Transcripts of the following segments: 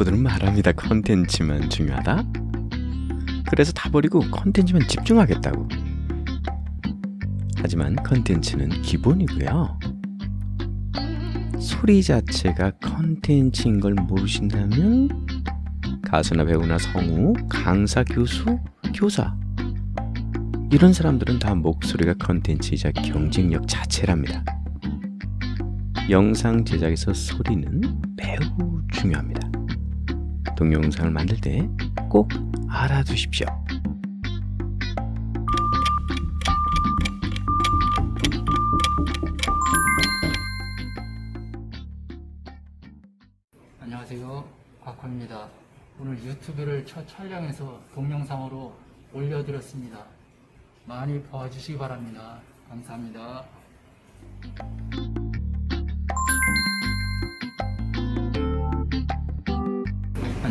바보들은 말합니다. 컨텐츠만 중요하다. 그래서 다 버리고 컨텐츠만 집중하겠다고. 하지만 컨텐츠는 기본이고요. 소리 자체가 컨텐츠인 걸 모르신다면 가수나 배우나 성우, 강사, 교수, 교사 이런 사람들은 다 목소리가 컨텐츠이자 경쟁력 자체랍니다. 영상 제작에서 소리는 매우 중요합니다. 동영상을 만들 때 꼭 알아두십시오. 안녕하세요. 곽호입니다. 오늘 유튜브를 첫 촬영해서 동영상으로 올려드렸습니다. 많이 봐주시기 바랍니다. 감사합니다.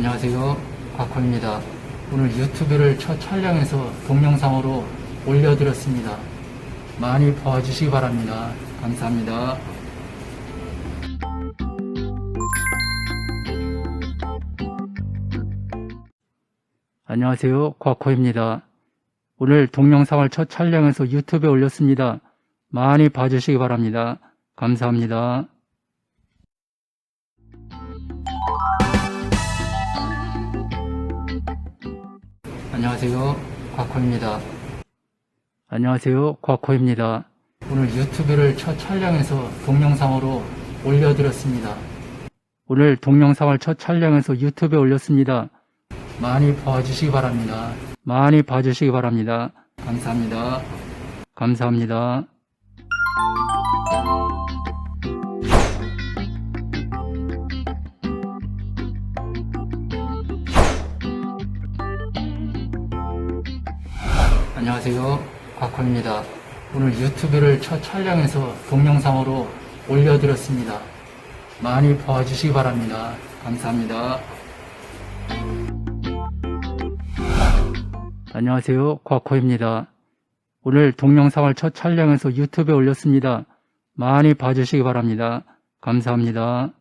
안녕하세요. 곽호입니다. 오늘 유튜브를 첫 촬영해서 동영상으로 올려드렸습니다. 많이 봐주시기 바랍니다. 감사합니다. 안녕하세요. 곽호입니다. 오늘 동영상을 첫 촬영해서 유튜브에 올렸습니다. 많이 봐주시기 바랍니다. 감사합니다. 안녕하세요. 곽호입니다. 안녕하세요. 곽호입니다. 오늘 유튜브를 첫 촬영해서 동영상으로 올려드렸습니다. 오늘 동영상을 첫 촬영해서 유튜브에 올렸습니다. 많이 봐주시기 바랍니다. 많이 봐주시기 바랍니다. 감사합니다. 감사합니다. 안녕하세요. 곽호입니다. 오늘 유튜브를 첫 촬영해서 동영상으로 올려드렸습니다. 많이 봐주시기 바랍니다. 감사합니다. 안녕하세요. 곽호입니다. 오늘 동영상을 첫 촬영해서 유튜브에 올렸습니다. 많이 봐주시기 바랍니다. 감사합니다.